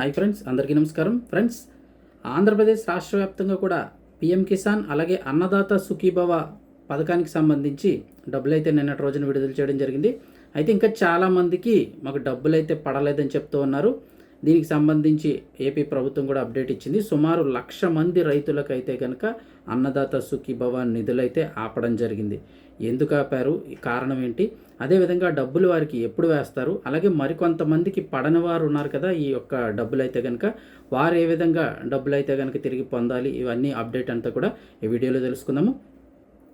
Hi friends అందరికీ నమస్కారం. Friends Andhra Pradesh రాష్ట్ర వ్యాప్తంగా కూడా పిఎం కిసాన్ అలాగే అన్నదాత సుఖీభవ పథకానికి సంబంధించి డబ్బులు అయితే నిన్నటి రోజున విడుదల చేయడం జరిగింది. అయితే ఇంకా చాలామందికి మాకు డబ్బులు అయితే పడలేదని చెప్తూ ఉన్నారు. దీనికి సంబంధించి ఏపీ ప్రభుత్వం కూడా అప్డేట్ ఇచ్చింది. సుమారు లక్ష మంది రైతులకు అయితే కనుక అన్నదాత సుఖీభవ నిధులైతే ఆపడం జరిగింది. ఎందుకు ఆపారు? కారణం ఏంటి? అదేవిధంగా డబ్బులు వారికి ఎప్పుడు వేస్తారు? అలాగే మరికొంతమందికి పడని వారు ఉన్నారు కదా ఈ యొక్క డబ్బులు అయితే కనుక వారు ఏ విధంగా డబ్బులు అయితే కనుక తిరిగి పొందాలి? ఇవన్నీ అప్డేట్ అంతా కూడా ఈ వీడియోలో తెలుసుకుందాము.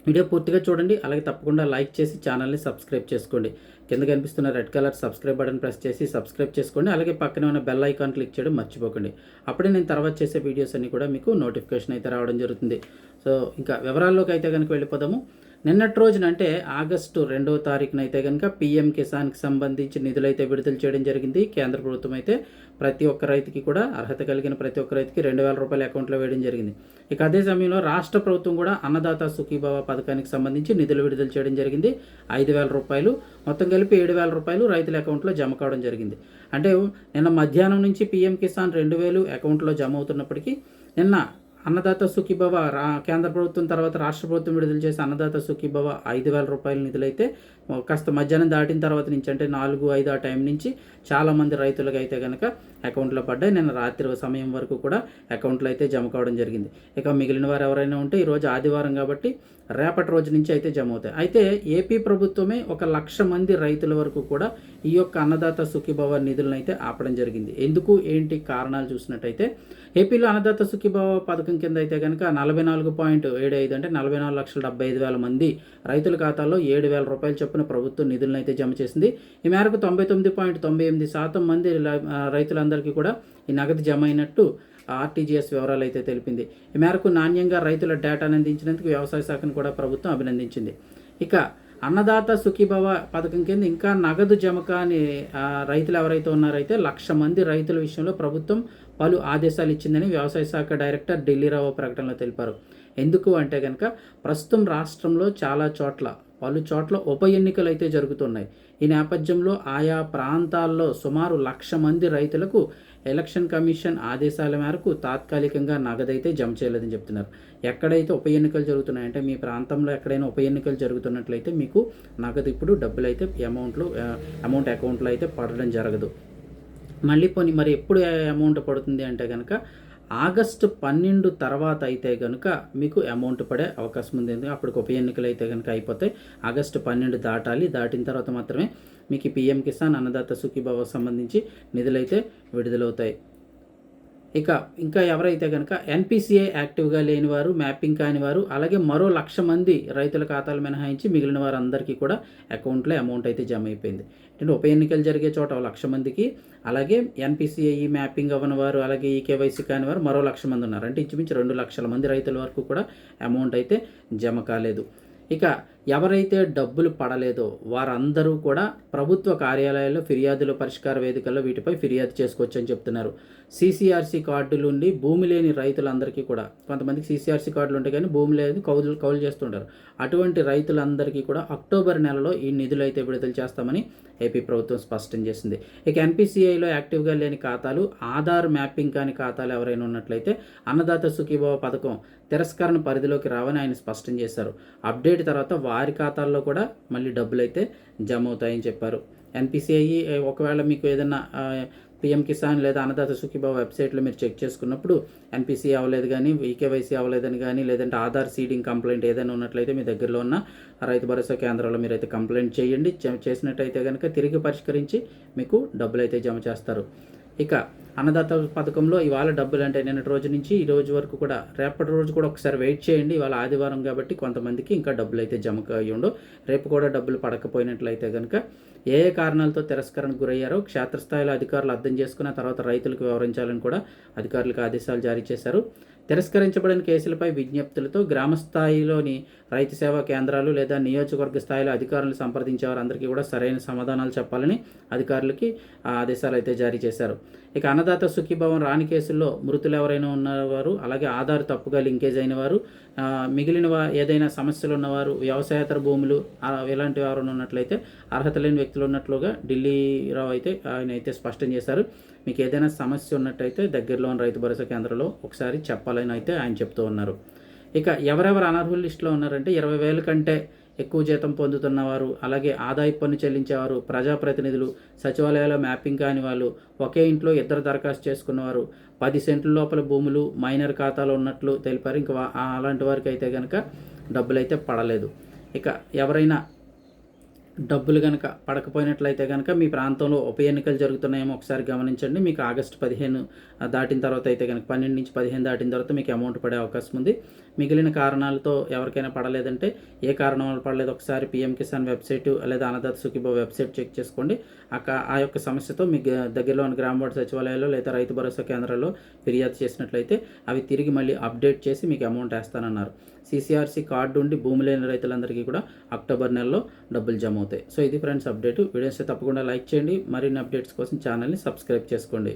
వీడియో పూర్తిగా చూడండి. అలాగే తప్పకుండా లైక్ చేసి ఛానల్ని సబ్స్క్రైబ్ చేసుకోండి. కింద కనిపిస్తున్న red colour subscribe button press చేసి సబ్స్క్రైబ్ చేసుకోండి. అలాగే పక్కనే ఉన్న బెల్ ఐకాన్ క్లిక్ చేయడం మర్చిపోకండి. అప్పుడే నేను తర్వాత చేసే వీడియోస్ అన్నీ కూడా మీకు నోటిఫికేషన్ అయితే రావడం జరుగుతుంది. సో ఇంకా వివరాల్లోకి అయితే కనుక వెళ్ళిపోదాము. నిన్నటి రోజున అంటే ఆగస్టు రెండవ తారీఖున అయితే కనుక పీఎం కిసాన్కి సంబంధించి నిధులైతే విడుదల చేయడం జరిగింది. కేంద్ర ప్రభుత్వం అయితే ప్రతి ఒక్క రైతుకి కూడా అర్హత కలిగిన ప్రతి ఒక్క రైతుకి రెండు వేల రూపాయల అకౌంట్లో వేయడం జరిగింది. ఇక అదే సమయంలో రాష్ట్ర ప్రభుత్వం కూడా అన్నదాత సుఖీభావ పథకానికి సంబంధించి నిధులు విడుదల చేయడం జరిగింది. ఐదు వేల రూపాయలు మొత్తం కలిపి ఏడు వేల రూపాయలు రైతుల అకౌంట్లో జమ కావడం జరిగింది. అంటే నిన్న మధ్యాహ్నం నుంచి పీఎం కిసాన్ రెండు వేలు అకౌంట్లో జమ అవుతున్నప్పటికీ నిన్న అన్నదాత సుఖీభవ రా కేంద్ర ప్రభుత్వం తర్వాత రాష్ట్ర ప్రభుత్వం విడుదల చేసే అన్నదాత సుఖీభవ ఐదు వేల రూపాయల నిధులైతే కాస్త మధ్యాహ్నం దాటిన తర్వాత నుంచి అంటే నాలుగు ఐదు ఆ టైం నుంచి చాలామంది రైతులకు అయితే కనుక అకౌంట్లో పడ్డాయి. నేను రాత్రి సమయం వరకు కూడా అకౌంట్లో అయితే జమ కావడం జరిగింది. ఇక మిగిలిన వారు ఎవరైనా ఉంటే ఈరోజు ఆదివారం కాబట్టి రేపటి రోజు నుంచి అయితే జమ అవుతాయి. అయితే ఏపీ ప్రభుత్వమే ఒక లక్ష మంది రైతుల వరకు కూడా ఈ యొక్క అన్నదాత సుఖీభవ నిధులను అయితే ఆపడం జరిగింది. ఎందుకు ఏంటి కారణాలు చూసినట్టయితే ఏపీలో అన్నదాత సుఖీభావ పథకం కింద అయితే కనుక నలభై నాలుగు పాయింట్ ఏడు ఐదు అంటే నలభై నాలుగు లక్షల డెబ్బై ఐదు వేల మంది రైతుల ఖాతాల్లో ఏడు వేల రూపాయలు చొప్పున ప్రభుత్వం నిధులను అయితే జమ చేసింది. ఈ మేరకు తొంభై తొమ్మిది పాయింట్ తొంభై ఎనిమిది శాతం మంది రైతులందరికీ కూడా ఈ నగదు జమ అయినట్టు ఆర్టీజీఎస్ వివరాలు అయితే తెలిపింది. ఈ మేరకు నాణ్యంగా రైతుల డేటాను అందించినందుకు వ్యవసాయ శాఖను కూడా ప్రభుత్వం అభినందించింది. ఇక అన్నదాత సుఖీభవ పథకం కింద ఇంకా నగదు జమ కాని రైతులు ఎవరైతే ఉన్నారైతే లక్ష మంది రైతుల విషయంలో ప్రభుత్వం పలు ఆదేశాలు ఇచ్చిందని వ్యవసాయ శాఖ డైరెక్టర్ ఢిల్లీరావు ప్రకటనలో తెలిపారు. ఎందుకు అంటే కనుక ప్రస్తుతం రాష్ట్రంలో చాలా చోట్ల పలు చోట్ల ఉప ఎన్నికలు అయితే జరుగుతున్నాయి. ఈ నేపథ్యంలో ఆయా ప్రాంతాల్లో సుమారు లక్ష మంది రైతులకు ఎలక్షన్ కమిషన్ ఆదేశాల మేరకు తాత్కాలికంగా నగదైతే జమ చేయలేదని చెప్తున్నారు. ఎక్కడైతే ఉప ఎన్నికలు జరుగుతున్నాయంటే మీ ప్రాంతంలో ఎక్కడైనా ఉప ఎన్నికలు జరుగుతున్నట్లయితే మీకు నగదు ఇప్పుడు డబ్బులు అయితే అమౌంట్లో అమౌంట్ అకౌంట్లో అయితే పడడం జరగదు. మళ్ళీ పోనీ మరి ఎప్పుడు అమౌంట్ పడుతుంది అంటే కనుక ఆగస్టు పన్నెండు తర్వాత అయితే కనుక మీకు అమౌంట్ పడే అవకాశం ఉంది. ఎందుకంటే అప్పటికి ఉప ఎన్నికలు అయితే కనుక అయిపోతాయి. ఆగస్టు పన్నెండు దాటాలి. దాటిన తర్వాత మాత్రమే మీకు పిఎం కిసాన్ అన్నదాత సుఖీభావకు సంబంధించి నిధులైతే విడుదలవుతాయి. ఇక ఇంకా ఎవరైతే కనుక ఎన్పిసిఐ యాక్టివ్గా లేని వారు మ్యాపింగ్ కాని వారు అలాగే మరో లక్ష మంది రైతుల ఖాతాలు మినహాయించి మిగిలిన వారందరికీ కూడా అకౌంట్లో అమౌంట్ అయితే జమ అయిపోయింది. అంటే ఉప ఎన్నికలు జరిగే చోట లక్ష మందికి అలాగే ఎన్పిసిఐ మ్యాపింగ్ అవ్వని వారు అలాగే ఈ కేవైసీ కాని వారు మరో లక్ష మంది ఉన్నారు. అంటే ఇంచుమించు రెండు లక్షల మంది రైతుల వరకు కూడా అమౌంట్ అయితే జమ కాలేదు. ఇక ఎవరైతే డబ్బులు పడలేదో వారందరూ కూడా ప్రభుత్వ కార్యాలయాల్లో ఫిర్యాదుల పరిష్కార వేదికల్లో వీటిపై ఫిర్యాదు చేసుకోవచ్చు అని చెప్తున్నారు సీసీఆర్సీ కార్డులు ఉండి భూమి లేని రైతులందరికీ కూడా కొంతమందికి సీసీఆర్సీ కార్డులు ఉంటాయి కానీ భూమి లేని కౌలు కౌలు చేస్తుంటారు. అటువంటి రైతులందరికీ కూడా అక్టోబర్ నెలలో ఈ నిధులు అయితే విడుదల చేస్తామని ఏపీ ప్రభుత్వం స్పష్టం చేసింది. ఇక ఎన్పిసిఐలో యాక్టివ్గా లేని ఖాతాలు ఆధార్ మ్యాపింగ్ కాని ఖాతాలు ఎవరైనా ఉన్నట్లయితే అన్నదాత సుఖీభావ పథకం తిరస్కరణ పరిధిలోకి రావని ఆయన స్పష్టం చేశారు. అప్డేట్ తర్వాత వారి ఖాతాల్లో కూడా మళ్ళీ డబ్బులు అయితే జమ అవుతాయని చెప్పారు. ఎన్పిసిఐ ఒకవేళ మీకు ఏదైనా పిఎం కిసాన్ లేదా అన్నదాత సుఖీభావ వెబ్సైట్లో మీరు చెక్ చేసుకున్నప్పుడు ఎన్పిసి అవ్వలేదు కానీ ఈకేవైసీ అవ్వలేదని కానీ లేదంటే ఆధార్ సీడింగ్ కంప్లైంట్ ఏదైనా ఉన్నట్లయితే మీ దగ్గరలో ఉన్న రైతు భరోసా కేంద్రంలో మీరు అయితే కంప్లైంట్ చేయండి. చేసినట్టయితే కనుక తిరిగి పరిష్కరించి మీకు డబ్బులు అయితే జమ చేస్తారు. ఇక అన్నదాత పథకంలో ఇవాళ డబ్బులు అంటే నిన్నటి రోజు నుంచి ఈ రోజు వరకు కూడా రేపటి రోజు కూడా ఒకసారి వెయిట్ చేయండి. ఇవాళ ఆదివారం కాబట్టి కొంతమందికి ఇంకా డబ్బులు అయితే జమ అయ్యి రేపు కూడా డబ్బులు పడకపోయినట్లయితే కనుక ఏ ఏ కారణాలతో తిరస్కరణకు గురయ్యారో క్షేత్రస్థాయిలో అధికారులు అర్థం చేసుకున్న తర్వాత రైతులకు వివరించాలని కూడా అధికారులకు ఆదేశాలు జారీ చేశారు. తిరస్కరించబడిన కేసులపై విజ్ఞప్తులతో గ్రామ స్థాయిలోని రైతు సేవా కేంద్రాలు లేదా నియోజకవర్గ స్థాయిలో అధికారులను సంప్రదించే వారందరికీ కూడా సరైన సమాధానాలు చెప్పాలని అధికారులకి ఆదేశాలు అయితే జారీ చేశారు. ఇక అన్నదాత సుఖీభవన్ రాని కేసుల్లో మృతులు ఎవరైనా ఉన్నవారు అలాగే ఆధార్ తప్పుగా లింకేజ్ అయిన వారు మిగిలిన ఏదైనా సమస్యలు ఉన్నవారు వ్యవసాయేతర భూములు ఇలాంటి వారు ఉన్నట్లయితే అర్హత లేని వ్యక్తులు ఉన్నట్లుగా ఢిల్లీరావు అయితే ఆయన అయితే స్పష్టం చేశారు. మీకు ఏదైనా సమస్య ఉన్నట్టయితే దగ్గరలో ఉన్న రైతు భరోసా కేంద్రంలో ఒకసారి చెప్పాలని అయితే ఆయన చెప్తూ ఉన్నారు. ఇక ఎవరెవరు అనర్హుల లిస్టులో ఉన్నారంటే ఇరవై వేల కంటే ఎక్కువ జీతం పొందుతున్నవారు అలాగే ఆదాయ పన్ను చెల్లించేవారు ప్రజాప్రతినిధులు సచివాలయాల మ్యాపింగ్ కాని వాళ్ళు ఒకే ఇంట్లో ఇద్దరు దరఖాస్తు చేసుకున్నవారు. పది సెంట్ల లోపల భూములు మైనర్ ఖాతాలో ఉన్నట్లు తెలిపారు. ఇంకా అలాంటి వారికి అయితే కనుక డబ్బులు అయితే పడలేదు. ఇక ఎవరైనా డబ్బులు కనుక పడకపోయినట్లయితే కనుక మీ ప్రాంతంలో ఉప ఎన్నికలు జరుగుతున్నాయేమో ఒకసారి గమనించండి. మీకు ఆగస్టు పదిహేను దాటిన తర్వాత అయితే కనుక పన్నెండు నుంచి పదిహేను దాటిన తర్వాత మీకు అమౌంట్ పడే అవకాశం ఉంది. మిగిలిన కారణాలతో ఎవరికైనా పడలేదంటే ఏ కారణం వల్ల పడలేదు ఒకసారి పిఎం కిసాన్ వెబ్సైట్ లేదా అన్నదాత సుఖీబో వెబ్సైట్ చెక్ చేసుకోండి. అక్క ఆ యొక్క సమస్యతో మీ దగ్గరలోని గ్రామ వార్డు సచివాలయాల్లో లేదా రైతు భరోసా కేంద్రాల్లో ఫిర్యాదు చేసినట్లయితే అవి తిరిగి మళ్ళీ అప్డేట్ చేసి మీకు అమౌంట్ వేస్తానన్నారు. సీసీఆర్సీ కార్డు ఉండి భూమి లేని రైతులందరికీ కూడా అక్టోబర్ నెలలో డబ్బులు జమ అవుతాయి. సో ఇది ఫ్రెండ్స్ అప్డేట్. వీడియోస్ తప్పకుండా లైక్ చేయండి. మరిన్ని అప్డేట్స్ కోసం ఛానల్ని సబ్స్క్రైబ్ చేసుకోండి.